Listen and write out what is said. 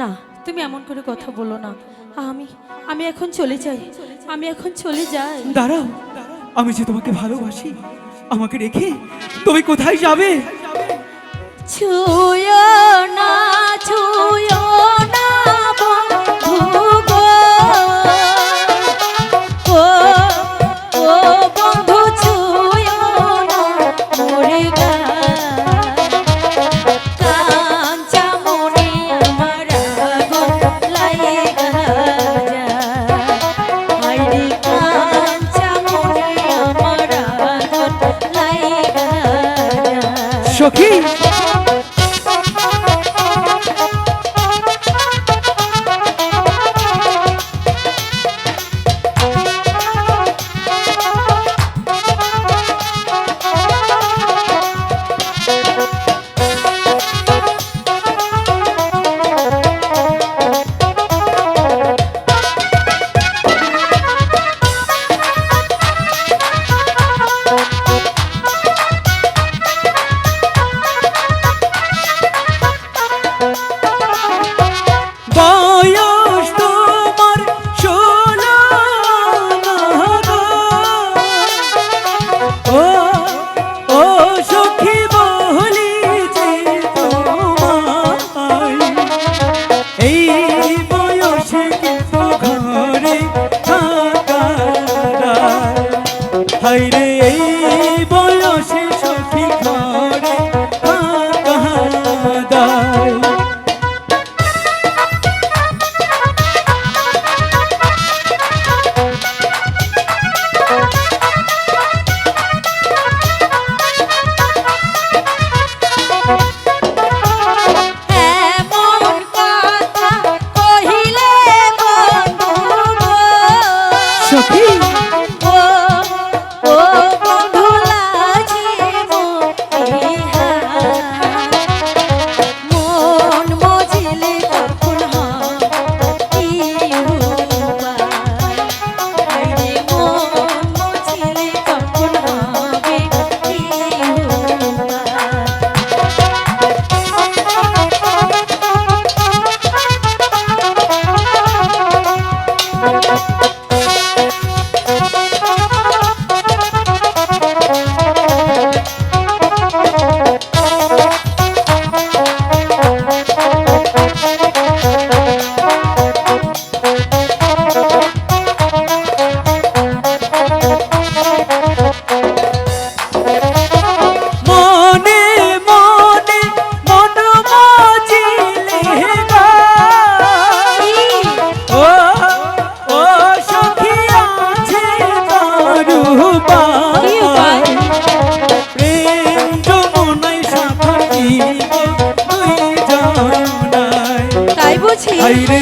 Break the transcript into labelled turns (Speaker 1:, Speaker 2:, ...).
Speaker 1: না তুমি এমন করে কথা বলো না। আমি আমি এখন চলে যাই। আমি এখন চলে যাই।
Speaker 2: দাঁড়াও আমি যে তোমাকে ভালোবাসি আমাকে রেখে তুমি কোথায় যাবে?
Speaker 1: ছুঁয়ো না না। কি
Speaker 2: হাইরে এই aire